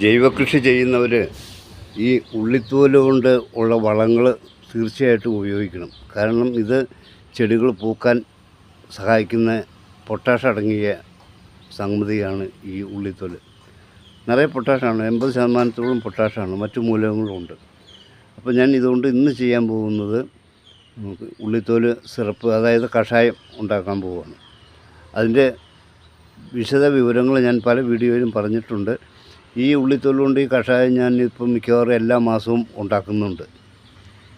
ജൈവകൃഷി ചെയ്യുന്നവർ ഈ ഉള്ളിത്തോൽ കൊണ്ട് ഉള്ള വളങ്ങൾ തീർച്ചയായിട്ടും ഉപയോഗിക്കണം. കാരണം ഇത് ചെടികൾ പൂക്കാൻ സഹായിക്കുന്ന പൊട്ടാഷ് അടങ്ങിയ സംഗതിയാണ് ഈ ഉള്ളിത്തോൽ. നിറയെ പൊട്ടാഷാണ് എൺപത് ശതമാനത്തോളം പൊട്ടാഷാണ് മറ്റു മൂലകങ്ങളും ഉണ്ട്. അപ്പോൾ ഞാൻ ഇതുകൊണ്ട് ഇന്ന് ചെയ്യാൻ പോകുന്നത് ഉള്ളിത്തോൽ സിറപ്പ് അതായത് കഷായം ഉണ്ടാക്കാൻ പോവുകയാണ്. അതിന്റെ വിശദ വിവരങ്ങൾ ഞാൻ പല വീഡിയോയിലും പറഞ്ഞിട്ടുണ്ട്. ഈ ഉള്ളിത്തൊല്ലുകൊണ്ട് ഈ കഷായം ഞാൻ ഇപ്പം മിക്കവാറും എല്ലാ മാസവും ഉണ്ടാക്കുന്നുണ്ട്.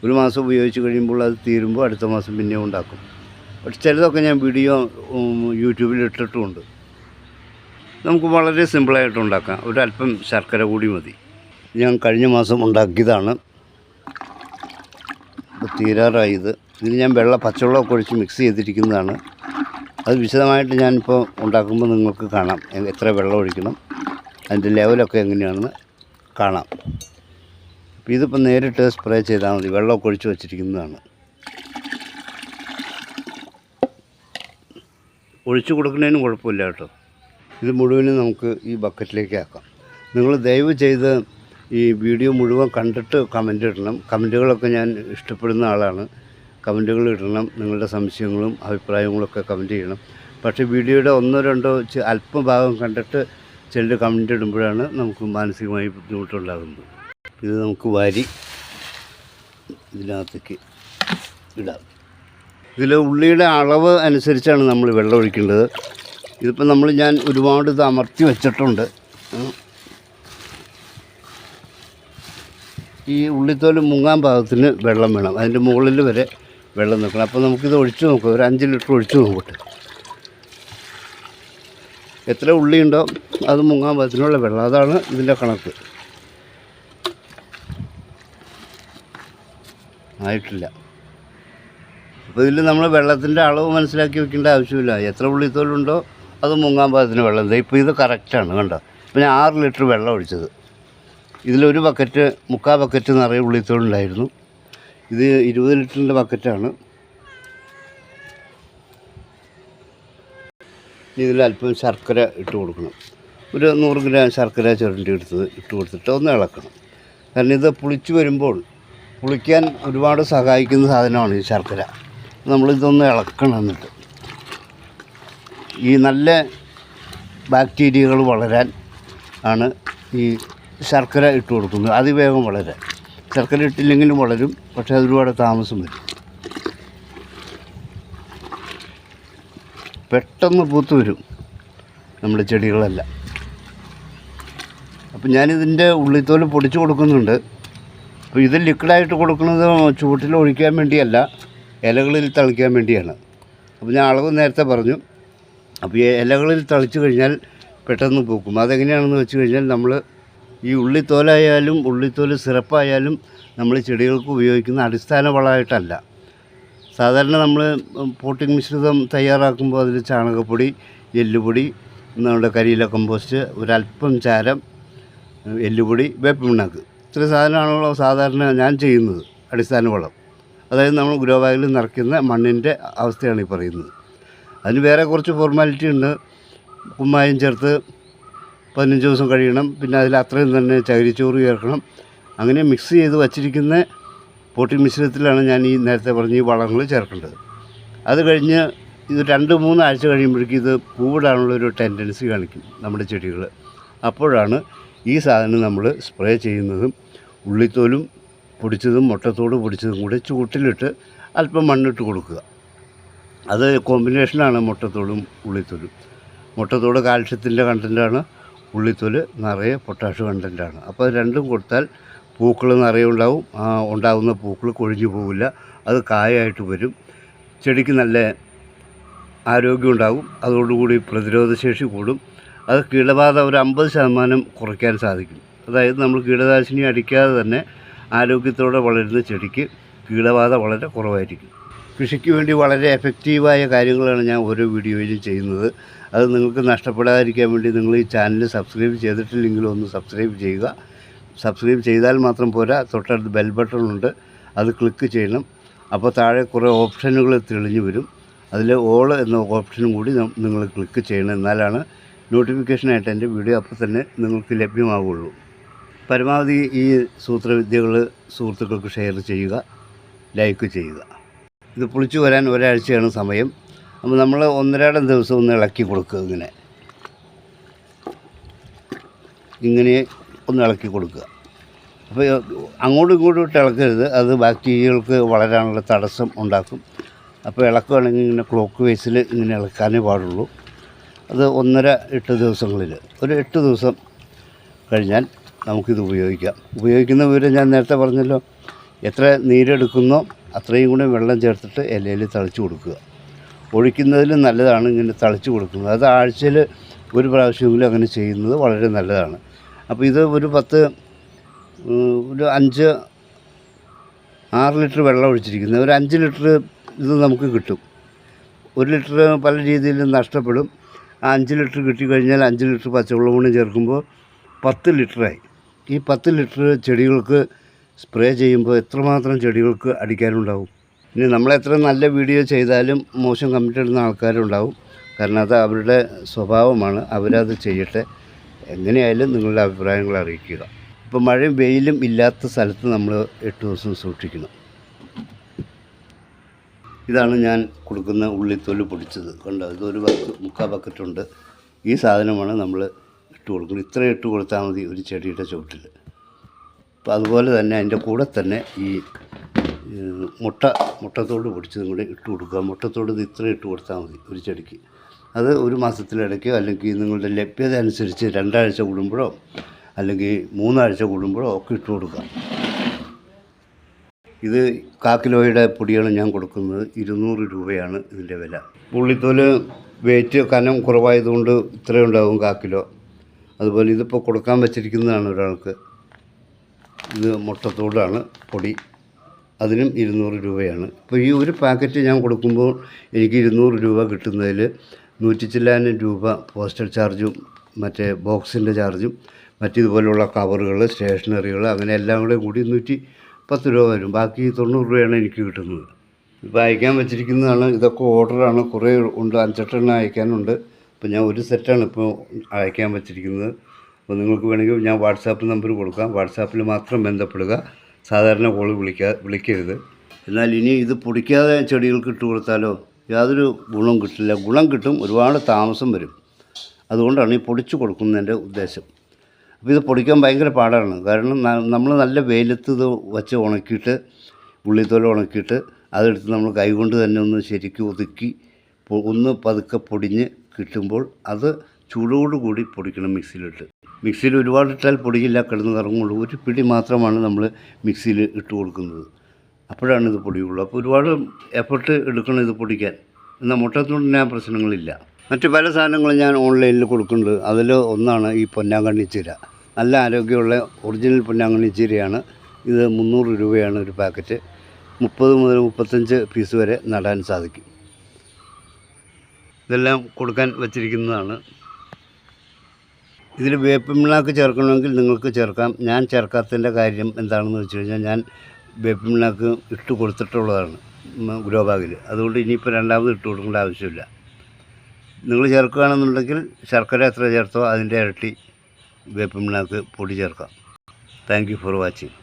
ഒരു മാസം ഉപയോഗിച്ച് കഴിയുമ്പോൾ അത് തീരുമ്പോൾ അടുത്ത മാസം പിന്നെ ഉണ്ടാക്കും. പക്ഷെ ചിലതൊക്കെ ഞാൻ വീഡിയോ യൂട്യൂബിൽ ഇട്ടിട്ടുമുണ്ട്. നമുക്ക് വളരെ സിമ്പിളായിട്ട് ഉണ്ടാക്കാം. ഒരല്പം ശർക്കര കൂടി മതി. ഞാൻ കഴിഞ്ഞ മാസം ഉണ്ടാക്കിയതാണ്. തീരാറായത്. തീരാറായി ഇത് ഇതിൽ ഞാൻ വെള്ള പച്ചവെള്ളമൊക്കെ ഒഴിച്ച് മിക്സ് ചെയ്തിരിക്കുന്നതാണ്. അത് വിശദമായിട്ട് ഞാനിപ്പോൾ ഉണ്ടാക്കുമ്പോൾ നിങ്ങൾക്ക് കാണാം. എത്ര വെള്ളം ഒഴിക്കണം. അതിന്റെ ലെവലൊക്കെ എങ്ങനെയാണെന്ന് കാണാം. അപ്പോൾ ഇതിപ്പോൾ നേരിട്ട് സ്പ്രേ ചെയ്താൽ മതി. വെള്ളമൊക്കെ ഒഴിച്ച് വെച്ചിരിക്കുന്നതാണ്. ഒഴിച്ചു കൊടുക്കുന്നതിനും കുഴപ്പമില്ല കേട്ടോ. ഇത് മുഴുവനും നമുക്ക് ഈ ബക്കറ്റിലേക്ക് ആക്കാം. നിങ്ങൾ ദയവ് ചെയ്ത് ഈ വീഡിയോ മുഴുവൻ കണ്ടിട്ട് കമന്റ് ഇടണം. കമന്റുകളൊക്കെ ഞാൻ ഇഷ്ടപ്പെടുന്ന ആളാണ്. കമന്റുകൾ ഇടണം. നിങ്ങളുടെ സംശയങ്ങളും അഭിപ്രായങ്ങളൊക്കെ കമന്റ് ചെയ്യണം. പക്ഷേ വീഡിയോയുടെ ഒന്നോ രണ്ടോ അല്പഭാഗം അല്പം ഭാഗം കണ്ടിട്ട് ചിലർ കമന്റ് ഇടുമ്പോഴാണ് നമുക്ക് മാനസികമായി ബുദ്ധിമുട്ടുണ്ടാകുന്നത്. ഇത് നമുക്ക് വാരി ഇതിനകത്തേക്ക് ഇടാം. ഇതിൽ ഉള്ളിയുടെ അളവ് അനുസരിച്ചാണ് നമ്മൾ വെള്ളം ഒഴിക്കേണ്ടത്. ഇതിപ്പോൾ നമ്മൾ ഞാൻ ഒരുപാട് ഇത് അമർത്തി വെച്ചിട്ടുണ്ട്. ഈ ഉള്ളിത്തോൽ മുങ്ങാൻ പാകത്തിന് വെള്ളം വേണം. അതിന്റെ മുകളിൽ വരെ വെള്ളം നിൽക്കണം. അപ്പോൾ നമുക്കിത് ഒഴിച്ച് നോക്കാം. ഒരു അഞ്ച് ലിറ്റർ ഒഴിച്ച് നോക്കട്ടെ. എത്ര ഉള്ളി ഉണ്ടോ അത് മുങ്ങാൻ പറ്റുന്നുള്ള വെള്ളം. അതാണ് ഇതിന്റെ കണക്ക്. ആയിട്ടില്ല. അപ്പോൾ ഇതിൽ നമ്മൾ വെള്ളത്തിന്റെ അളവ് മനസ്സിലാക്കി വെക്കേണ്ട ആവശ്യമില്ല. എത്ര ഉള്ളിത്തോലുണ്ടോ അത് മുങ്ങാൻ പാകത്തിന് വെള്ളം. ദേ ഇപ്പോൾ ഇത് കറക്റ്റാണ് കണ്ടോ? ഇപ്പം ഞാൻ ആറ് ലിറ്റർ വെള്ളം ഒഴിച്ചത്. ഇതിലൊരു ബക്കറ്റ് മുക്കാൽ ബക്കറ്റ് നിറയെ ഉള്ളിത്തോലുണ്ടായിരുന്നു ഇത് ഇരുപത് ലിറ്ററിന്റെ ബക്കറ്റാണ്. ഇതിൽ അല്പം ശർക്കര ഇട്ട് കൊടുക്കണം. ഒരു നൂറ് ഗ്രാം ശർക്കര ചുരണ്ടി എടുത്തത് ഇട്ട് കൊടുത്തിട്ട് ഒന്ന് ഇളക്കണം. കാരണം ഇത് പുളിച്ച് വരുമ്പോൾ പുളിക്കാൻ ഒരുപാട് സഹായിക്കുന്ന സാധനമാണ് ഈ ശർക്കര. നമ്മളിതൊന്ന് ഇളക്കണം എന്നിട്ട്. ഈ നല്ല ബാക്ടീരിയകൾ വളരാൻ ആണ് ഈ ശർക്കര ഇട്ട് കൊടുക്കുന്നത്. അതിവേഗം വളരാൻ. ശർക്കര ഇട്ടില്ലെങ്കിലും വളരും പക്ഷേ അതൊരുപാട് താമസം വരും. പെട്ടെന്ന് പൂത്ത് വരും നമ്മുടെ ചെടികളെല്ലാം. അപ്പം ഞാനിതിന്റെ ഉള്ളിത്തോൽ പൊടിച്ച് കൊടുക്കുന്നുണ്ട്. അപ്പോൾ ഇത് ലിക്വിഡായിട്ട് കൊടുക്കുന്നത് ചൂട്ടിൽ ഒഴിക്കാൻ വേണ്ടിയല്ല ഇലകളിൽ തളിക്കാൻ വേണ്ടിയാണ്. അപ്പോൾ ഞാൻ അളവ് നേരത്തെ പറഞ്ഞു. അപ്പോൾ ഈ ഇലകളിൽ തളിച്ചു കഴിഞ്ഞാൽ പെട്ടെന്ന് പൂക്കും. അതെങ്ങനെയാണെന്ന് വെച്ച് കഴിഞ്ഞാൽ നമ്മൾ ഈ ഉള്ളിത്തോലായാലും ഉള്ളിത്തോൽ സിറപ്പായാലും നമ്മൾ ചെടികൾക്ക് ഉപയോഗിക്കുന്ന അടിസ്ഥാന വളമായിട്ടല്ല. സാധാരണ നമ്മൾ പോട്ടിംഗ് മിശ്രിതം തയ്യാറാക്കുമ്പോൾ അതിൽ ചാണകപ്പൊടി എല്ലുപൊടി നമ്മുടെ കരിയില കമ്പോസ്റ്റ് ഒരല്പം ചാരം എല്ലുപൊടി വേപ്പിണ്ണാക്ക് ഇത്ര സാധനമാണല്ലോ സാധാരണ ഞാൻ ചെയ്യുന്നത് അടിസ്ഥാന വളം. അതായത് നമ്മൾ ഗ്രോ ബാഗിൽ നിറയ്ക്കുന്ന മണ്ണിന്റെ അവസ്ഥയാണ് ഈ പറയുന്നത്. അതിന് വേറെ കുറച്ച് ഫോർമാലിറ്റി ഉണ്ട്. കുമ്മായം ചേർത്ത് പതിനഞ്ച് ദിവസം കഴിയണം. പിന്നെ അതിൽ അത്രയും തന്നെ ചകിരിച്ചോറ് ചേർക്കണം. അങ്ങനെ മിക്സ് ചെയ്ത് വച്ചിരിക്കുന്ന പോട്ടി മിശ്രിതത്തിലാണ് ഞാൻ ഈ നേരത്തെ പറഞ്ഞ ഈ വളങ്ങൾ ചേർക്കേണ്ടത്. അത് കഴിഞ്ഞ് ഇത് രണ്ട് മൂന്ന് ആഴ്ച കഴിയുമ്പോഴേക്കും ഇത് പൂവിടാനുള്ള ഒരു ടെൻഡൻസി കാണിക്കും നമ്മുടെ ചെടികൾ. അപ്പോഴാണ് ഈ സാധനം നമ്മൾ സ്പ്രേ ചെയ്യുന്നതും ഉള്ളിത്തോലും പൊടിച്ചതും മുട്ടത്തോട് പൊടിച്ചതും കൂടി ചൂട്ടിലിട്ട് അല്പം മണ്ണിട്ട് കൊടുക്കുക. അത് കോമ്പിനേഷനാണ് മുട്ടത്തോടും ഉള്ളിത്തോലും മുട്ടത്തോട് കാൽഷ്യത്തിന്റെ കണ്ടന്റാണ് ഉള്ളിത്തോൽ നിറയെ പൊട്ടാഷ് കണ്ടന്റാണ് അപ്പോൾ രണ്ടും കൊടുത്താൽ പൂക്കൾ നിറയെ ഉണ്ടാവും ആ ഉണ്ടാകുന്ന പൂക്കൾ കൊഴിഞ്ഞു പോവില്ല. അത് കായായിട്ട് വരും. ചെടിക്ക് നല്ല ആരോഗ്യം ഉണ്ടാകും അതോടുകൂടി പ്രതിരോധശേഷി കൂടും. അത് കീടബാധ ഒരു അമ്പത് ശതമാനം കുറയ്ക്കാൻ സാധിക്കും. അതായത് നമ്മൾ കീടനാശിനി അടിക്കാതെ തന്നെ ആരോഗ്യത്തോടെ വളരുന്ന ചെടിക്ക് കീടബാധ വളരെ കുറവായിരിക്കും. കൃഷിക്ക് വേണ്ടി വളരെ എഫക്റ്റീവായ കാര്യങ്ങളാണ് ഞാൻ ഓരോ വീഡിയോയിലും ചെയ്യുന്നത്. അത് നിങ്ങൾക്ക് നഷ്ടപ്പെടാതിരിക്കാൻ വേണ്ടി നിങ്ങൾ ഈ ചാനൽ സബ്സ്ക്രൈബ് ചെയ്തിട്ടില്ലെങ്കിലും ഒന്ന് സബ്സ്ക്രൈബ് ചെയ്യുക. സബ്സ്ക്രൈബ് ചെയ്താൽ മാത്രം പോരാ. തൊട്ടടുത്ത് ബെൽ ബട്ടൺ ഉണ്ട്. അത് ക്ലിക്ക് ചെയ്യണം. അപ്പോൾ താഴെ കുറേ ഓപ്ഷനുകൾ തെളിഞ്ഞു വരും. അതിൽ ഓൾ എന്ന ഓപ്ഷനും കൂടി നിങ്ങൾ ക്ലിക്ക് ചെയ്യണം. എന്നാലാണ് നോട്ടിഫിക്കേഷനായിട്ട് എന്റെ വീഡിയോ അപ്പോൾ തന്നെ നിങ്ങൾക്ക് ലഭ്യമാവുകയുള്ളൂ പരമാവധി ഈ സൂത്രവിദ്യകൾ സുഹൃത്തുക്കൾക്ക് ഷെയർ ചെയ്യുക ലൈക്ക് ചെയ്യുക. ഇത് പൊളിച്ചു വരാൻ ഒരാഴ്ചയാണ് സമയം. അപ്പോൾ നമ്മൾ ഒന്നരാടം ദിവസം ഒന്ന് ഇളക്കി കൊടുക്കുക ഇങ്ങനെ. ഇങ്ങനെ ഒന്ന് ഇളക്കി കൊടുക്കുക. അപ്പോൾ അങ്ങോട്ടും ഇങ്ങോട്ടും ഇട്ട് ഇളക്കരുത്. അത് ബാക്ടീരിയകൾക്ക് വളരാനുള്ള തടസ്സം ഉണ്ടാക്കും. അപ്പോൾ ഇളക്കുകയാണെങ്കിൽ ഇങ്ങനെ ക്ലോക്ക് വൈസിൽ ഇങ്ങനെ ഇളക്കാനേ പാടുള്ളൂ. അത് ഒന്നര എട്ട് ദിവസങ്ങളിൽ. ഒരു എട്ട് ദിവസം കഴിഞ്ഞാൽ നമുക്കിത് ഉപയോഗിക്കാം. ഉപയോഗിക്കുന്ന വിവരം ഞാൻ നേരത്തെ പറഞ്ഞല്ലോ. എത്ര നീരെടുക്കുന്നോ അത്രയും കൂടെ വെള്ളം ചേർത്തിട്ട് ഇലയിൽ തളിച്ചു കൊടുക്കുക. ഒഴിക്കുന്നതിലും നല്ലതാണ് ഇങ്ങനെ തളിച്ചു കൊടുക്കുന്നത്. അത് ആഴ്ചയിൽ ഒരു പ്രാവശ്യമെങ്കിലും അങ്ങനെ ചെയ്യുന്നത് വളരെ നല്ലതാണ്. അപ്പോൾ ഇത് ഒരു പത്ത് ഒരു അഞ്ച് ആറ് ലിറ്റർ വെള്ളം ഒഴിച്ചിരിക്കുന്നത്. ഒരു അഞ്ച് ലിറ്റർ ഇത് നമുക്ക് കിട്ടും. ഒരു ലിറ്റർ പല രീതിയിലും നഷ്ടപ്പെടും. ആ അഞ്ച് ലിറ്റർ കിട്ടിക്കഴിഞ്ഞാൽ അഞ്ച് ലിറ്റർ പച്ചവെള്ളം കൂടി ചേർക്കുമ്പോൾ പത്ത് ലിറ്ററായി. ഈ പത്ത് ലിറ്റർ ചെടികൾക്ക് സ്പ്രേ ചെയ്യുമ്പോൾ എത്രമാത്രം ചെടികൾക്ക് അടിക്കാനുണ്ടാവും? ഇനി നമ്മളെത്ര നല്ല വീഡിയോ ചെയ്താലും മോശം കമന്റ് ഇടുന്ന ആൾക്കാരുണ്ടാവും. കാരണം അത് അവരുടെ സ്വഭാവമാണ്. അവരത് ചെയ്യട്ടെ. എങ്ങനെയായാലും നിങ്ങളുടെ അഭിപ്രായങ്ങൾ അറിയിക്കുക. ഇപ്പോൾ മഴയും വെയിലും ഇല്ലാത്ത സ്ഥലത്ത് നമ്മൾ എട്ട് ദിവസം സൂക്ഷിക്കണം. ഇതാണ് ഞാൻ കൊടുക്കുന്ന ഉള്ളിത്തോൽ പൊടിച്ചത്. കണ്ടോ? ഇതൊരു ബക്ക് മുക്കാ ബക്കറ്റുണ്ട്. ഈ സാധനമാണ് നമ്മൾ ഇട്ട് കൊടുക്കുന്നത്. ഇത്ര ഇട്ട് കൊടുത്താൽ മതി ഒരു ചെടിയുടെ ചുവട്ടിൽ. അപ്പോൾ അതുപോലെ തന്നെ അതിന്റെ കൂടെ തന്നെ ഈ മുട്ട മുട്ടത്തോട് പൊടിച്ചതും കൂടെ ഇട്ട് കൊടുക്കുക. മുട്ടത്തോട് ഇത് ഇട്ട് കൊടുത്താൽ മതി ഒരു ചെടിക്ക്. അത് ഒരു മാസത്തിലിടയ്ക്കോ അല്ലെങ്കിൽ നിങ്ങളുടെ ലഭ്യത അനുസരിച്ച് രണ്ടാഴ്ച കൂടുമ്പോഴോ അല്ലെങ്കിൽ മൂന്നാഴ്ച കൂടുമ്പോഴോ ഒക്കെ ഇട്ട് കൊടുക്കാം. ഇത് കാക്കിലോയുടെ പൊടിയാണ് ഞാൻ കൊടുക്കുന്നത്. ഇരുന്നൂറ് രൂപയാണ് ഇതിന്റെ വില. പുള്ളിത്തോൽ വെയിറ്റ് കനം കുറവായതുകൊണ്ട് ഇത്രയും ഉണ്ടാവും കാക്കിലോ. അതുപോലെ ഇതിപ്പോൾ കൊടുക്കാൻ വെച്ചിരിക്കുന്നതാണ് ഒരാൾക്ക്. ഇത് മുട്ടത്തോടാണ് പൊടി. അതിനും ഇരുന്നൂറ് രൂപയാണ്. ഇപ്പോൾ ഈ ഒരു പാക്കറ്റ് ഞാൻ കൊടുക്കുമ്പോൾ എനിക്ക് ഇരുന്നൂറ് രൂപ കിട്ടുന്നതിൽ നൂറ്റി ചില്ലാനും രൂപ പോസ്റ്റൽ ചാർജും മറ്റേ ബോക്സിന്റെ ചാർജും മറ്റിതുപോലുള്ള കവറുകൾ സ്റ്റേഷനറികൾ അങ്ങനെ എല്ലാം കൂടെ കൂടി നൂറ്റി പത്ത് രൂപ വരും. ബാക്കി തൊണ്ണൂറ് രൂപയാണ് എനിക്ക് കിട്ടുന്നത്. ഇപ്പോൾ അയക്കാൻ വെച്ചിരിക്കുന്നതാണ് ഇതൊക്കെ ഓർഡറാണ്. കുറേ ഉണ്ട് അഞ്ചെട്ടെണ്ണം അയക്കാനുണ്ട്. അപ്പോൾ ഞാൻ ഒരു സെറ്റാണ് ഇപ്പോൾ അയക്കാൻ വെച്ചിരിക്കുന്നത്. അപ്പോൾ നിങ്ങൾക്ക് വേണമെങ്കിൽ ഞാൻ വാട്സാപ്പ് നമ്പർ കൊടുക്കാം. വാട്സാപ്പിൽ മാത്രം ബന്ധപ്പെടുക. സാധാരണ കോൾ വിളിക്കാ വിളിക്കരുത്. എന്നാൽ ഇനി ഇത് പൊടിക്കാതെ ചെടികൾക്ക് ഇട്ട് കൊടുത്താലോ? യാതൊരു ഗുണവും കിട്ടില്ല. ഗുണം കിട്ടും ഒരുപാട് താമസം വരും. അതുകൊണ്ടാണ് ഈ പൊടിച്ചു കൊടുക്കുന്നതിന്റെ ഉദ്ദേശം. അപ്പോൾ ഇത് പൊടിക്കാൻ ഭയങ്കര പാടാണ്. കാരണം നമ്മൾ നല്ല വെയിലത്ത് ഇത് വച്ച് ഉണക്കിയിട്ട് ഉള്ളിത്തോല ഉണക്കിയിട്ട് അതെടുത്ത് നമ്മൾ കൈകൊണ്ട് തന്നെ ഒന്ന് ശരിക്കും ഒതുക്കി ഒന്ന് പതുക്കെ പൊടിഞ്ഞ് കിട്ടുമ്പോൾ അത് ചൂടോടുകൂടി പൊടിക്കണം മിക്സിയിലിട്ട്. മിക്സിയിൽ ഒരുപാട് ഇട്ടാൽ പൊടിയില്ല കിടന്ന് കറങ്ങുള്ളൂ. ഒരു പിടി മാത്രമാണ് നമ്മൾ മിക്സിയിൽ ഇട്ട് കൊടുക്കുന്നത്. അപ്പോഴാണ് ഇത് പൊടിയുള്ളൂ. അപ്പോൾ ഒരുപാട് എഫർട്ട് എടുക്കണം ഇത് പൊടിക്കാൻ. എന്നാൽ മുട്ടത്തുകൊണ്ടിന് ഞാൻ പ്രശ്നങ്ങളില്ല. മറ്റ് പല സാധനങ്ങളും ഞാൻ ഓൺലൈനിൽ കൊടുക്കുന്നുണ്ട്. അതിൽ ഒന്നാണ് ഈ പൊന്നാങ്കണ്ണി ചീര. നല്ല ആരോഗ്യമുള്ള ഒറിജിനൽ പൊന്നാങ്കണ്ണി ചീരയാണ്. ഇത് മുന്നൂറ് രൂപയാണ് ഒരു പാക്കറ്റ് മുപ്പത് മുതൽ മുപ്പത്തഞ്ച് പീസ് വരെ നടാൻ സാധിക്കും. ഇതെല്ലാം കൊടുക്കാൻ വച്ചിരിക്കുന്നതാണ്. ഇതിൽ വേപ്പിമിളാക്ക് ചേർക്കണമെങ്കിൽ നിങ്ങൾക്ക് ചേർക്കാം. ഞാൻ ചേർക്കാത്തതിന്റെ കാര്യം എന്താണെന്ന് വെച്ച് കഴിഞ്ഞാൽ ഞാൻ വേപ്പിൻ പിണ്ണാക്ക് ഇട്ട് കൊടുത്തിട്ടുള്ളതാണ് ഗ്രോ ബാഗിൽ അതുകൊണ്ട് ഇനിയിപ്പോൾ രണ്ടാമത് ഇട്ട് കൊടുക്കേണ്ട ആവശ്യമില്ല. നിങ്ങൾ ചേർക്കുകയാണെന്നുണ്ടെങ്കിൽ ശർക്കര എത്ര ചേർത്തോ അതിന്റെ ഇരട്ടി വേപ്പിൻ പൊടി ചേർക്കാം. Thank for watching.